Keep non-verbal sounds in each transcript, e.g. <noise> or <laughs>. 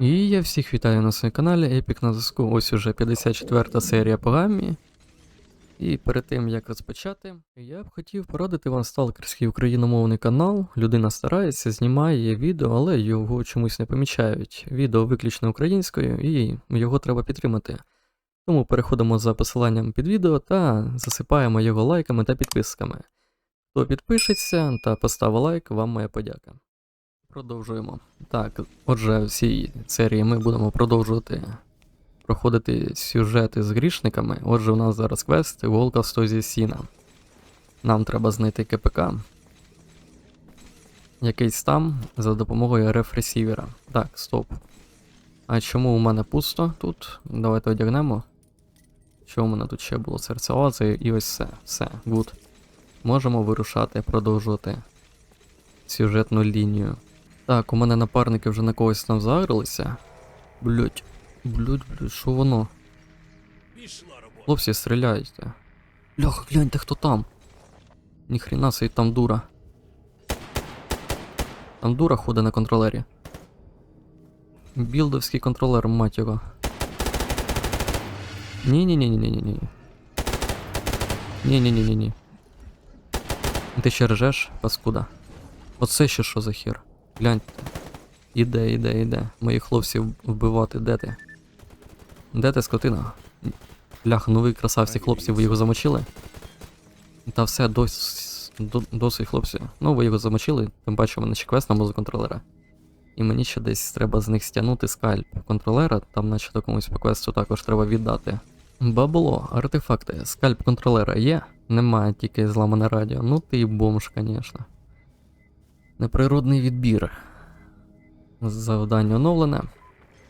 І я всіх вітаю на своєму каналі Епік на зв'язку. Ось уже 54 серія по гаммі. І перед тим як розпочати, я б хотів порадити вам сталкерський україномовний канал. Людина старається, знімає відео, але його чомусь не помічають. Відео виключно українською, і його треба підтримати. Тому переходимо за посиланням під відео та засипаємо його лайками та підписками. Хто підпишеться та поставить лайк, вам моя подяка. Продовжуємо. Так, отже, в цій серії ми будемо продовжувати проходити сюжети з грішниками. Отже, у нас зараз квест Волка в стозі Сіна. Нам треба знайти КПК. Якийсь там за допомогою рефресівера. Так, стоп. А чому у мене пусто тут? Давайте одягнемо. Що у мене тут ще було? Серце оази і ось все. Все, гуд. Можемо вирушати, продовжувати сюжетну лінію. Так, у мене напарники вже на когось там загрилися. Блять, блять, блять, що воно? Хлопці, стріляйте. Бляха, гляньте, хто там. Ніхрена собі там дура. Там дура ходить на контролері. Білдовський контролер, мать його. Ні-ні-ні-ні-ні-ні. Ні-ні-ні-ні-ні. Ти ще ржеш, паскуда. Оце ще що за хір? Гляньте. Іде, іде, іде. Моїх хлопців вбивати, де ти? Де ти, скотина? Блях, ну ви красавці хлопці, ви його замочили? Та все, дос, досить хлопці. Ну, ви його замочили, тим паче у мене ще квест на мозок контролера. І мені ще десь треба з них стягнути скальп контролера, там наче до комусь по квесту також треба віддати. Бабло, артефакти, скальп контролера є? Немає, тільки зламане радіо. Ну ти і бомж, звісно. Неприродний відбір. Завдання оновлене.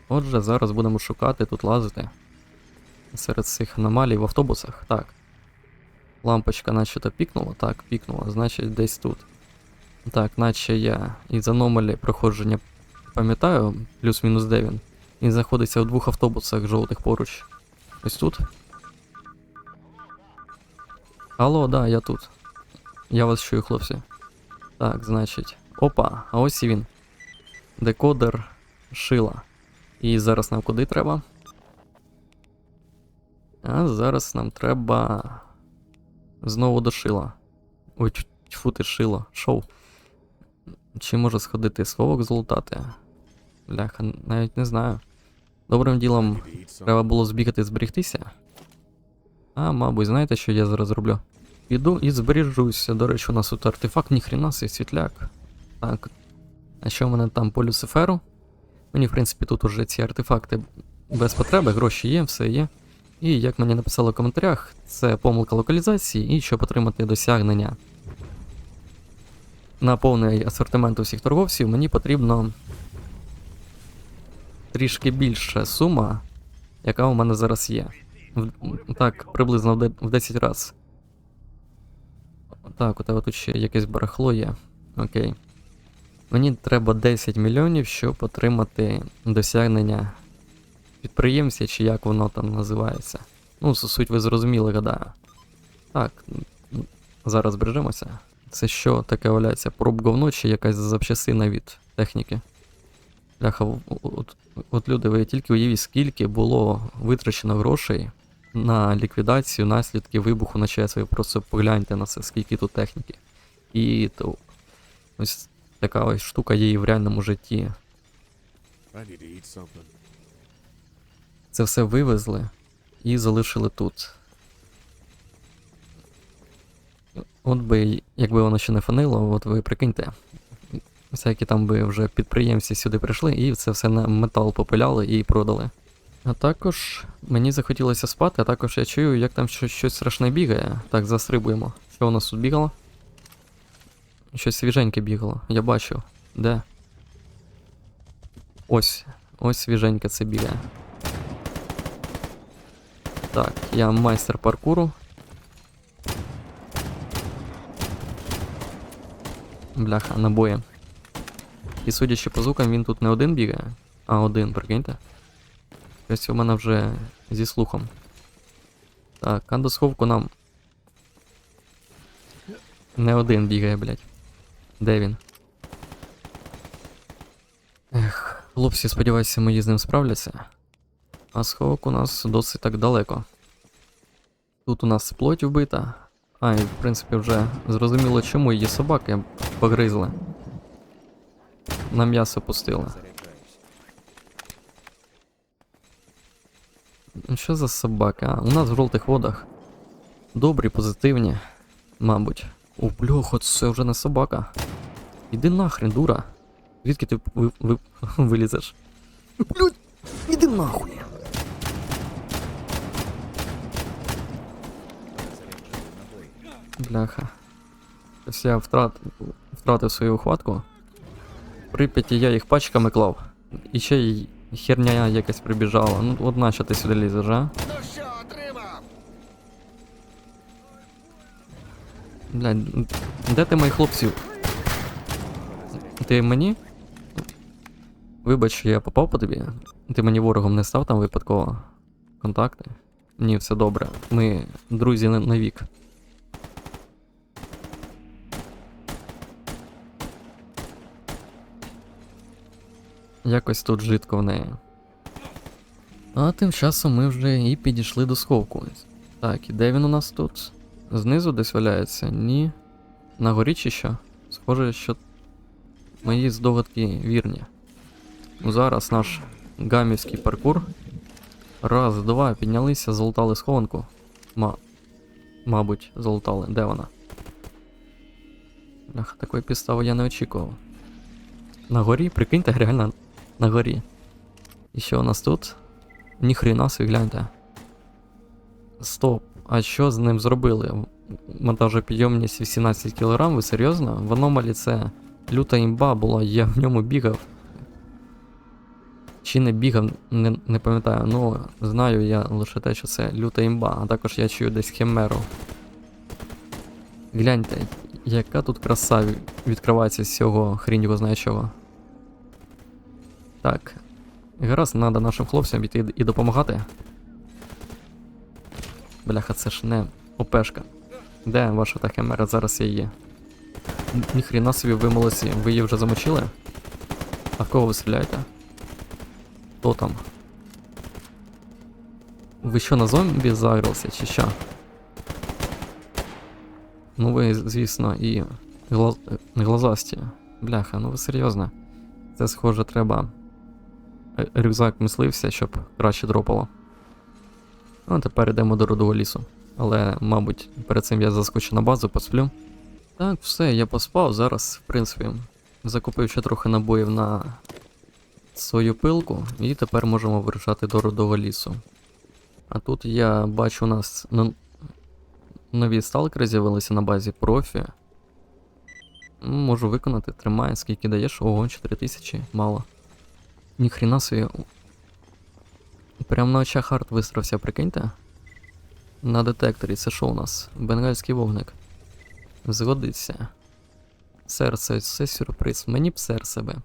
Отже, зараз будемо шукати тут лазити. Серед цих аномалій в автобусах. Так. Лампочка наче-то пікнула. Так, пікнула, значить десь тут. Так, наче я із аномалі проходження пам'ятаю, плюс-мінус де він. Знаходиться у двох автобусах жовтих поруч. Ось тут. Алло, да, я тут. Я вас чую, хлопці. Так, значить. Опа, а ось і він. Декодер шила. І зараз нам куди треба? А зараз нам треба. Знову до шила. Ой, ть- тьфу ти шило. Шоу. Чи може сходити словок золотати? Бляха, навіть не знаю. Добрим ділом треба було збігати зберегтися. А, мабуть, знаєте, що я зараз роблю? Піду і збережуся. До речі, у нас тут артефакт, ніхрена свій світляк. Так. А що в мене там по Люциферу? Мені, в принципі, тут уже ці артефакти без потреби, гроші є, все є. І як мені написали в коментарях, це помилка локалізації, і щоб отримати досягнення на повний асортимент усіх торговців, мені потрібно трішки більша сума, яка у мене зараз є. В- Так, приблизно в в 10 разів. Так, у тебе тут ще якесь барахло є. Окей. Мені треба 10 мільйонів, щоб отримати досягнення підприємця, чи як воно там називається. Ну, суть ви зрозуміли, гадаю. Так, зараз збережемося. Це що таке валяється? Проб говно чи якась запчасина від техніки? Бляха, от, от люди, ви тільки уявіть, скільки було витрачено грошей на ліквідацію наслідків вибуху на ЧАЕС. Ви просто погляньте на це, скільки тут техніки. І то ось така ось штука є і в реальному житті. Це все вивезли і залишили тут. От би, якби воно ще не фанило, от ви прикиньте. Всякі там би вже підприємці сюди прийшли і це все на метал попиляли і продали. А також мені захотілося спати, а також я чую, як там щось страшне бігає. Так, застрибуємо. Що у нас тут бігало? Щось свіженьке бігало. Я бачу. Де? Ось. Ось свіженьке це бігає. Так, я майстер паркуру. Бляха, набої. І судячи по звукам, він тут не один бігає, а один, прикиньте. Ось у мене вже зі слухом. Так, а до нам. Не один бігає, блядь. Де він? Ех. Хлопці, сподіваюся, мої з ним справляться. А сховок у нас досить так далеко. Тут у нас плоть вбита. А, і в принципі вже зрозуміло, чому її собаки погризли. На м'ясо пустили. Ну, Що за собака? У нас в жовтих водах. Добрі, позитивні, мабуть. О, бльохо, це вже не собака. Іди нахрен, дура. Звідки ти ви, ви, <laughs> вилізеш? Блядь, іди нахуй. Бляха. Ось я втрат, втратив свою хватку. В Прип'яті я їх пачками клав. І ще й херня якась прибіжала. Ну, от нащо ти сюди лізеш, а? Ну що, отримав? Блядь, де ти моїх хлопців? Ти мені? Вибач, я попав по тобі. Ти мені ворогом не став там випадково. Контакти? Ні, все добре. Ми друзі на, на. Якось тут жидко в неї. А тим часом ми вже і підійшли до сховку. Так, і де він у нас тут? Знизу десь валяється? Ні. На горі чи що? Схоже, що мої здогадки вірні. Зараз наш гамівський паркур. Раз, два, піднялися, залутали схованку. Ма... Мабуть, залутали. Де вона? Бляха, такої підстави я не очікував. На горі, прикиньте, реально на горі. І що у нас тут? Ніхрена собі, гляньте. Стоп, а що з ним зробили? Монтажопідйомність 18 кг, ви серйозно? В аномалі це люта імба була, я в ньому бігав. Чи не бігав, не, не пам'ятаю, ну знаю я лише те, що це люта імба, а також я чую десь химеру. Гляньте, яка тут краса відкривається з цього хрінь його знає. Так. Гаразд, треба нашим хлопцям йти і допомагати. Бляха, це ж не ОПшка. Де ваша та химера? Зараз я є. Ніхрена собі ви. Ви її вже замочили? А в кого ви стріляєте? Хто там? Ви що на зомбі загралися, чи що? Ну ви, звісно, і глаз... глазасті. Бляха, ну ви серйозно. Це схоже треба. е, Рюкзак мислився, щоб краще дропало. Ну, а тепер йдемо до родового лісу. Але, мабуть, перед цим я заскочу на базу, посплю. Так, все, я поспав. Зараз, в принципі, закупив ще трохи набоїв на свою пилку, і тепер можемо вирушати до родового лісу. А тут я бачу, у нас нові сталкери з'явилися на базі профі. Можу виконати, тримає, скільки даєш? Ого, 4000, мало. Ніхрена собі. Прям на очах арт вистрався, прикиньте. На детекторі, це що у нас? Бенгальський вогник. Згодиться. Серце, це сюрприз. Мені б серце би.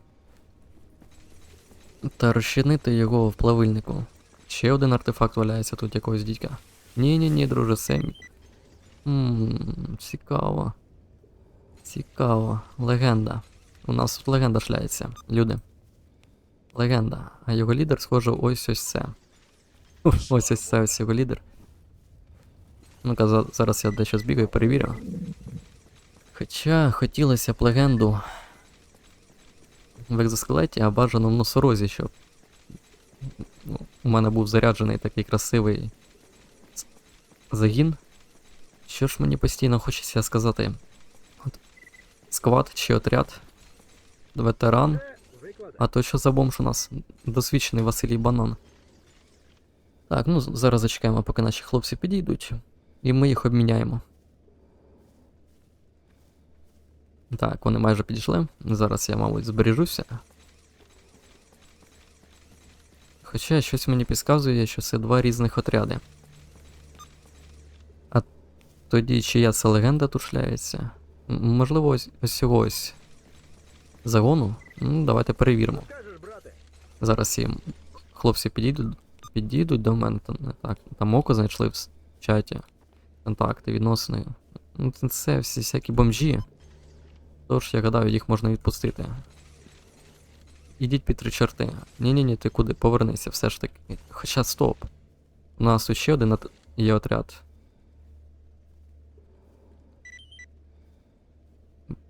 Та розчинити його в плавильнику. Ще один артефакт валяється тут якогось дідька. Ні-ні-ні, друже, це мій. Ммм, цікаво. Цікаво. Легенда. У нас тут легенда шляється, люди. Легенда. А його лідер, схоже, ось ось це. Ось ось це ось його лідер. Ну-ка, зараз я дещо збігаю, перевірю. Хоча хотілося б легенду в екзоскелеті, а бажано в носорозі, щоб ну, у мене був заряджений такий красивий загін. Що ж мені постійно хочеться сказати? От, сквад чи отряд, ветеран. А то що за бомж у нас? Досвідчений Василій Банан. Так, ну зараз зачекаємо, поки наші хлопці підійдуть, і ми їх обміняємо. Так, вони майже підійшли. Зараз я, мабуть, збережуся. Хоча щось мені підказує, що це два різних отряди. А тоді чия це легенда тут шляється? М- Можливо, ось ось ось загону? Ну, давайте перевіримо. Зараз ці хлопці підійдуть, підійдуть до мене. Там, так, там око знайшли в чаті. Контакти, відносини. Ну, це всі всякі бомжі. Тож, я гадаю, їх можна відпустити. ідіть під три чорти. Ні-ні-ні, ти куди? Повернися, все ж таки. Хоча стоп. У нас ще один от- є отряд.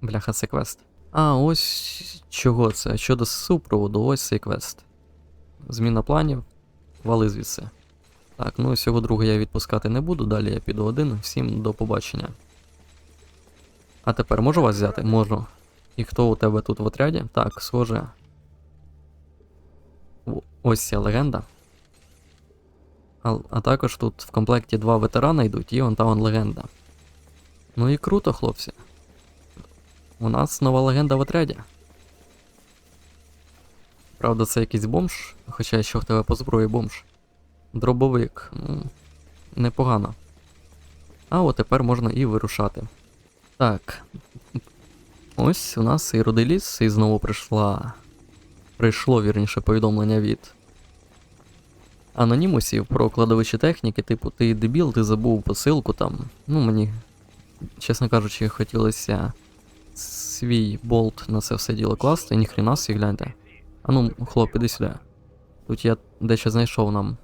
Бляха, це квест. А, ось чого це? Щодо супроводу, ось цей квест. Зміна планів. Вали звідси. Так, ну цього друга я відпускати не буду, далі я піду один. Всім до побачення. А тепер можу вас взяти? Можу. І хто у тебе тут в отряді? Так, схоже. Ось ця легенда. А, а також тут в комплекті два ветерана йдуть, і он та он легенда. Ну і круто, хлопці. У нас нова легенда в отряді. Правда, це якийсь бомж, хоча що в тебе по зброї бомж. Дробовик. Ну, непогано. А от тепер можна і вирушати. Так. Ось у нас і рудий ліс, і знову прийшла. Прийшло вірніше повідомлення від анонімусів про кладовище техніки, типу, ти дебіл, ти забув посилку там. Ну, мені, чесно кажучи, хотілося свій болт на це все діло класти, ніхрена собі гляньте. А ну, хлоп, іди сюди. Тут я дещо знайшов нам.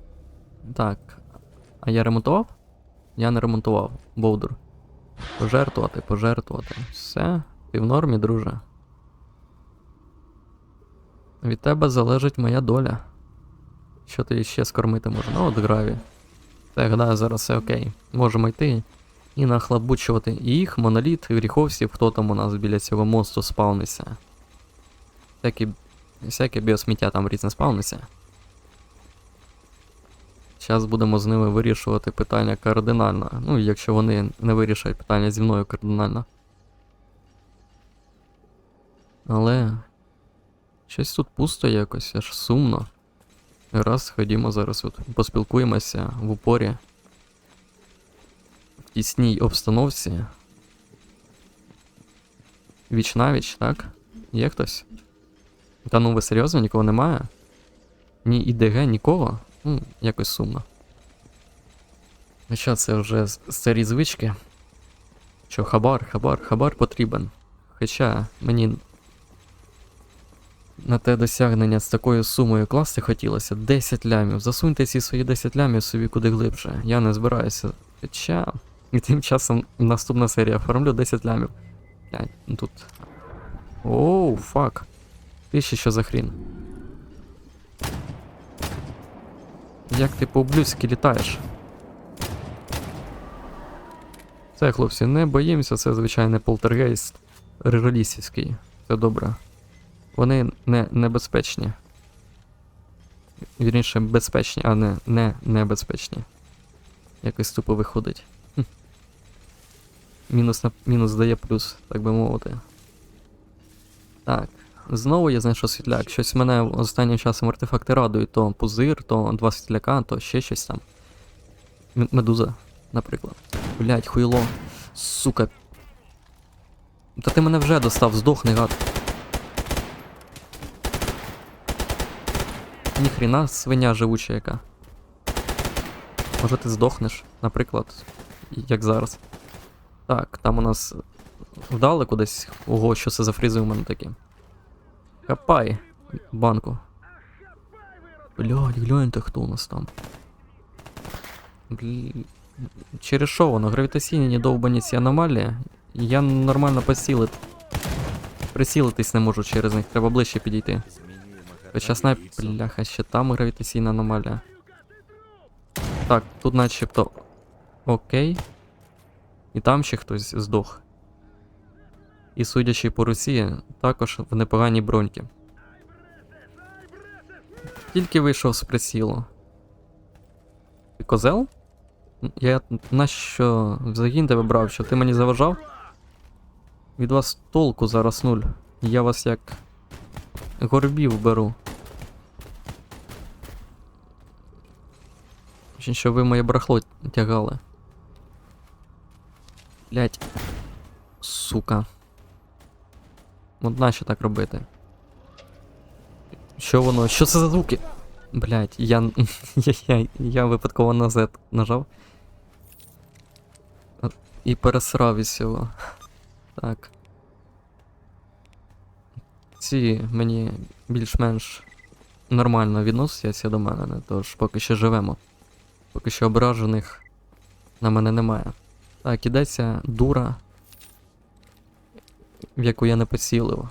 Так. А я ремонтував? Я не ремонтував, Бовдур. Пожертвувати, пожертвувати. Все, ти в нормі, друже. Від тебе залежить моя доля. Що ти ще скормити можна? Ну, от граві. Так, да, зараз все окей. Можемо йти і нахлабучувати їх, моноліт, гріховців, хто там у нас біля цього мосту спавниться. Всяке біосміття там різне спавниться. Зараз будемо з ними вирішувати питання кардинально. Ну, якщо вони не вирішать питання зі мною кардинально. Але. Щось тут пусто якось, аж сумно. Раз, ходімо зараз от поспілкуємося в упорі. В тісній обстановці. Віч навіч, так? Є хтось? Та ну ви серйозно, нікого немає? Ні ІДГ, нікого? Ну, якось сумно. Хоча це вже старі звички. Що хабар, хабар, хабар потрібен. Хоча мені на те досягнення з такою сумою класти хотілося 10 лямів. Засуньте ці свої 10 лямів собі куди глибше. Я не збираюся. Хоча. І тим часом наступна серія оформлю 10 лямів. Глянь, ну тут. Оу, фак. Ти ще що за хрін? Як ти по-блюзьки літаєш? Це, хлопці, не боїмося, це звичайний полтергейст реролісівський. Все добре. Вони не небезпечні. Вірніше, безпечні, а не не небезпечні. Якось тупо виходить. Хм. Мінус на мінус дає плюс, так би мовити. Так. Знову я знайшов світляк. Щось мене останнім часом артефакти радують, то пузир, то два світляка, то ще щось там. М- медуза, наприклад. Блять, хуйло. Сука. Та ти мене вже достав, здохни, гад. Ніхрена свиня живуча яка. Може ти здохнеш, наприклад, як зараз. Так, там у нас вдали кудись. Ого, що це за фрізи у мене такі. Хапай банку. Блядь, гляньте, хто у нас там. Блін. Через що воно? Гравітаційні довбані ці аномалії. Я нормально посілити. Присілитись не можу через них, треба ближче підійти. Хоча снайп, бляха, ще там гравітаційна аномалія. Так, тут начебто. Окей. І там ще хтось здох. І судячи по Росії, також в непоганій броньки. Тільки вийшов з присілу. Ти козел? Я нащо загін тебе брав, що ти мені заважав? Від вас толку зараз нуль. Я вас як горбів беру. Що ви моє барахло тягали. Блять. Сука. От нащо так робити? Що воно? Що це за звуки? Блять, я, <laughs> я, я, я випадково на Z нажав. І пересрав із цього. Так. Ці мені більш-менш нормально відносяться до мене, тож поки що живемо. Поки що ображених на мене немає. Так, ідеться дура, в яку я не поцілив.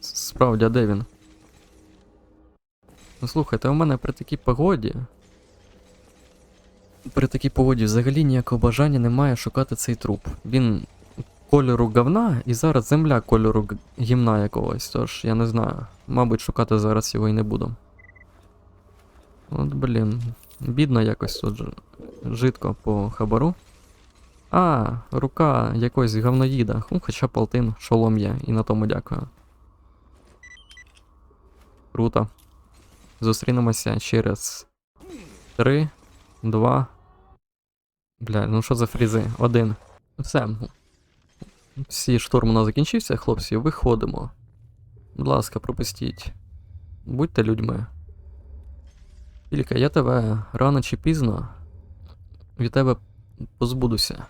Справді, а де він? Ну слухайте, у мене при такій погоді. При такій погоді взагалі ніякого бажання немає шукати цей труп. Він кольору говна, і зараз земля кольору гімна якогось, тож я не знаю. Мабуть, шукати зараз його і не буду. От блін, бідно якось тут жидко по хабару. А, рука якогось говноїда. Ну, хоча полтин шолом є, і на тому дякую. Круто. Зустрінемося через 3, 2. Бля, ну що за фрізи? Один. Все. Всі штурм у нас закінчився, хлопці, виходимо. Будь ласка, пропустіть. Будьте людьми. Тільки я тебе рано чи пізно від тебе позбудуся.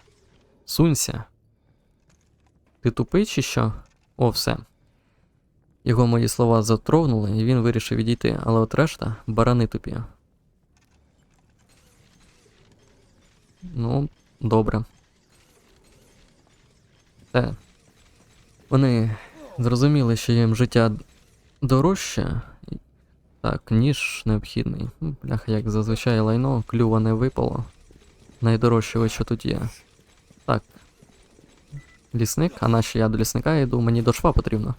Сунься. Ти тупий чи що? О, все. Його мої слова затровнули, і він вирішив відійти, але от решта барани тупі. Ну, добре. Те. Вони зрозуміли, що їм життя дорожче, так, ніж необхідний. Бляха, як зазвичай лайно, клюва не випало. Найдорожчого, що тут є. Так. Лісник, а наші я до лісника йду, мені до шва потрібно.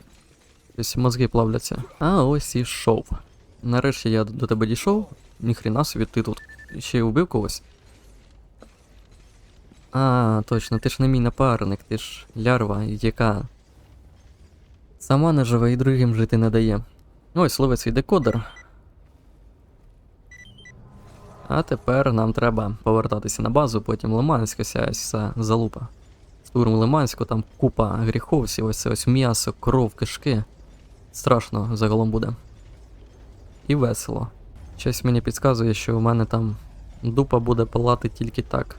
Ось мозги плавляться. А ось і шов. Нарешті я до тебе дійшов. Ніхрена собі ти тут ще й убив когось. А, точно, ти ж не мій напарник, ти ж лярва, яка сама не живе і другим жити не дає. Ось лови свій декодер. А тепер нам треба повертатися на базу, потім Лиманська вся вся залупа. Штурм Лиманську, там купа гріховців, ось це ось м'ясо, кров, кишки. Страшно загалом буде. І весело. Щось мені підказує, що у мене там дупа буде палати тільки так.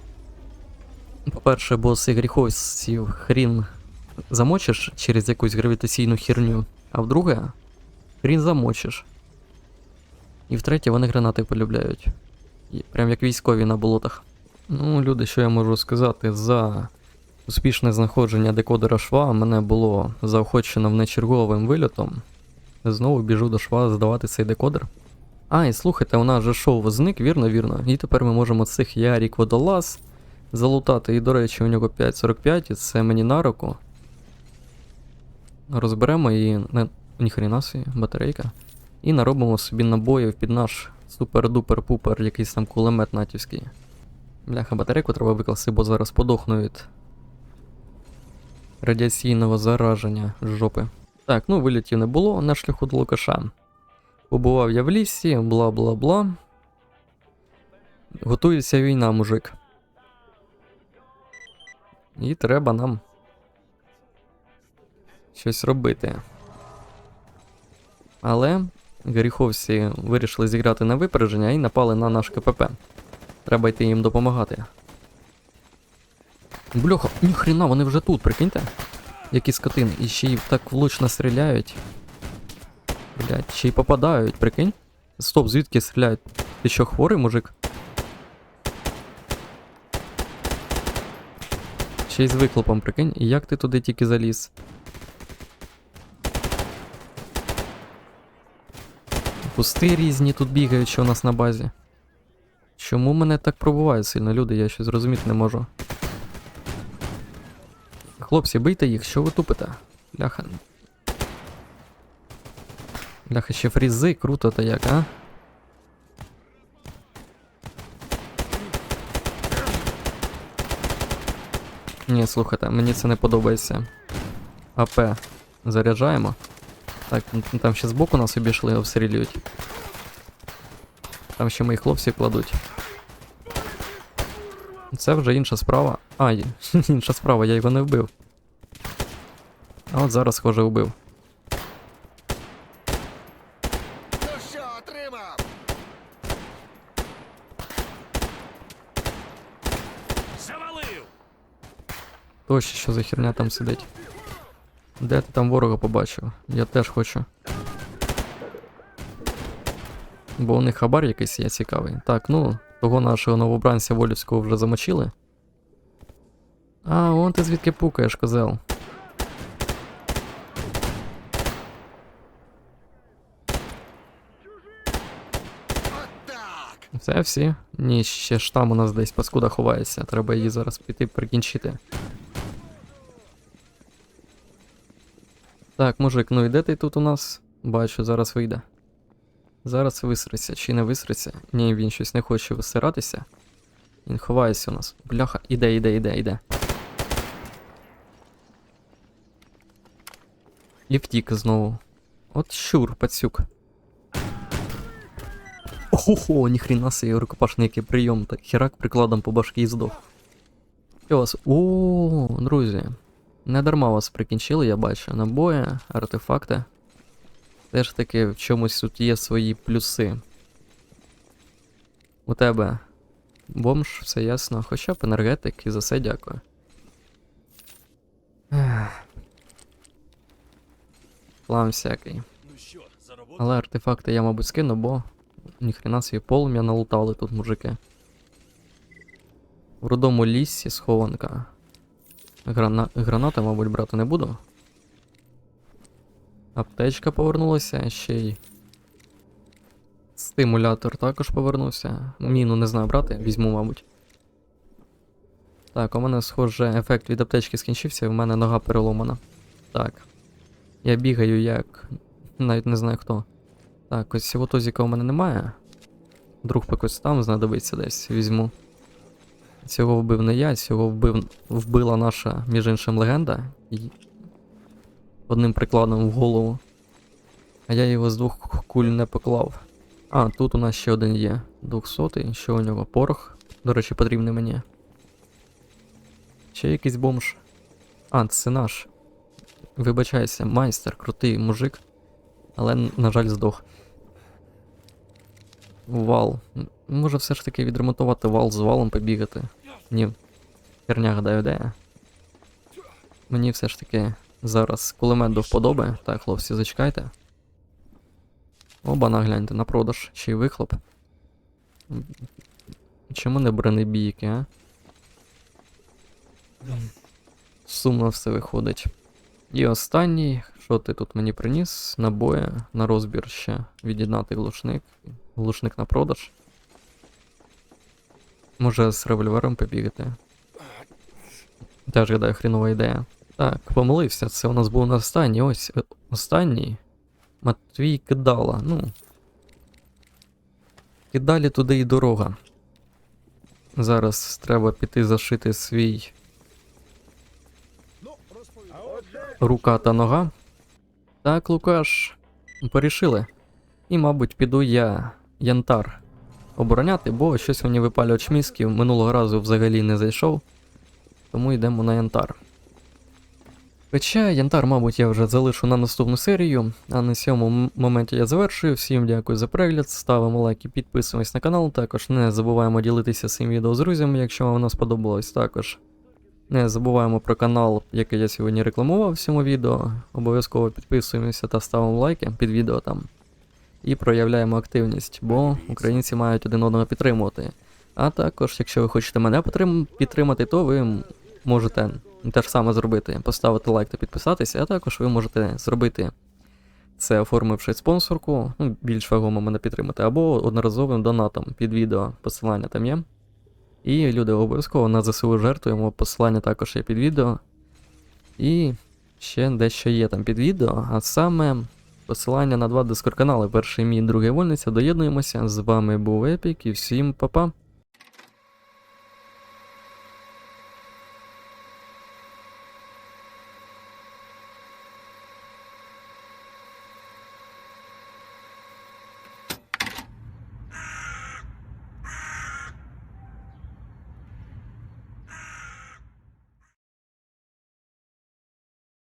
По-перше, бо цих гріховців хрін замочиш через якусь гравітаційну херню, а вдруге, хрін замочиш. І втретє, вони гранати полюбляють. Прям як військові на болотах. Ну, люди, що я можу сказати, за успішне знаходження декодера шва мене було заохочено внечерговим вильотом. Знову біжу до шва здавати цей декодер. А, і слухайте, у нас же шоу зник, вірно, вірно. І тепер ми можемо цих Ярік водолаз залутати. І, до речі, у нього 5.45, і це мені на руку. Розберемо не. Ніхрена собі, батарейка. І наробимо собі набоїв під наш супер-дупер-пупер, якийсь там кулемет натівський. Бляха, батарейку треба викласти, бо зараз подохну від радіаційного зараження з жопи. Так, ну вилітів не було на шляху до Лукаша. Побував я в лісі, бла бла бла. Готується війна, мужик. І треба нам щось робити. Але гріховці вирішили зіграти на випередження і напали на наш КПП. Треба йти їм допомагати. Бляха, ніхрена, вони вже тут, прикиньте. Які скотини. І ще й так влучно стріляють. Блять, ще й попадають, прикинь. Стоп, звідки стріляють? Ти що, хворий, мужик? Ще й з вихлопом, прикинь, і як ти туди тільки заліз? Пусти різні тут бігають, що у нас на базі. Чому мене так пробувають сильно, люди? Я щось зрозуміти не можу. Хлопці, бийте їх, що ви тупите? Бляха. Бляха, ще фрізи, круто то як, а? Ні, слухайте, мені це не подобається. АП заряджаємо. Так, н- там ще збоку нас обійшли, обстрілюють. Там ще мої хлопці кладуть. Це вже інша справа. А, <laughs> інша справа, я його не вбив. А от зараз, схоже, вбив. Ну що, отримав? Завалив! То що за херня там сидить. Де ти там ворога побачив? Я теж хочу. Бо у них хабар якийсь є цікавий. Так, ну, того нашого новобранця Волівського вже замочили. А, вон ти звідки пукаєш, козел. Це всі? Ні, ще ж там у нас десь паскуда ховається. Треба її зараз піти прикінчити. Так, мужик, ну і де ти тут у нас? Бачу, зараз вийде. Зараз висриться, чи не висриться? Ні, він щось не хоче висиратися. Він ховається у нас. Бляха, іде, іде, іде, іде. І втік знову. От щур, пацюк. Охо, ніхрена собі рукопашний прийом, так херак прикладом по башки і здох. Що вас? О, друзі. Не дарма вас прикінчили, я бачу. Набої, артефакти. Теж таки в чомусь тут є свої плюси. У тебе бомж, все ясно. Хоча б енергетик, і за це дякую. План всякий. Але артефакти я, мабуть, скину, бо ніхрена собі полум'я налутали тут мужики. В рудому лісі схованка. Грана... Гранати, мабуть, брати не буду. Аптечка повернулася, ще й. Стимулятор також повернувся. Міну не знаю брати, візьму, мабуть. Так, у мене, схоже, ефект від аптечки скінчився, і в мене нога переломана. Так. Я бігаю як. Навіть не знаю хто. Так, ось цього тозіка у мене немає. Друг якось там знадобиться десь, візьму. Цього вбив не я, цього вбив, вбила наша, між іншим, легенда. І одним прикладом в голову. А я його з двох куль не поклав. А, тут у нас ще один є. 200 що у нього? Порох. До речі, потрібний мені. Ще якийсь бомж. А, це наш. Вибачайся, майстер, крутий мужик. Але, на жаль, здох. Вал. Може все ж таки відремонтувати вал з валом побігати. Ні. Херня гадаю, де я. Мені все ж таки зараз кулемет до вподоби. Так, хлопці, зачекайте. Оба нагляньте на продаж, ще й вихлоп. Чому не бронебійки, а? Сумно все виходить. І останній, що ти тут мені приніс? Набої на розбір ще від'єднати глушник. Глушник на продаж. Може з револьвером побігати. Теж гадаю, хрінова ідея. Так, помилився, це у нас був на останній. Ось е, останній. Матвій кидала. Ну. Кидалі туди і дорога. Зараз треба піти зашити свій рука та нога. Так, Лукаш, порішили. І, мабуть, піду я янтар обороняти, бо щось мені випалювач мізків минулого разу взагалі не зайшов. Тому йдемо на янтар. Хоча янтар, мабуть, я вже залишу на наступну серію, а на цьому моменті я завершую. Всім дякую за перегляд, ставимо лайки, підписуємось на канал. Також не забуваємо ділитися цим відео з друзями, якщо вам воно сподобалось. Також не забуваємо про канал, який я сьогодні рекламував в цьому відео. Обов'язково підписуємося та ставимо лайки під відео там. І проявляємо активність, бо українці мають один одного підтримувати. А також, якщо ви хочете мене підтримати, то ви можете те ж саме зробити, поставити лайк та підписатися, а також ви можете зробити це, оформивши спонсорку, ну, більш вагомо мене підтримати, або одноразовим донатом під відео, посилання там є. І люди обов'язково на ЗСУ жертвуємо, посилання також є під відео. І ще дещо є там під відео, а саме посилання на два дискорд канали. Перший мій, другий вольниця. Доєднуємося. З вами був Епік і всім па-па.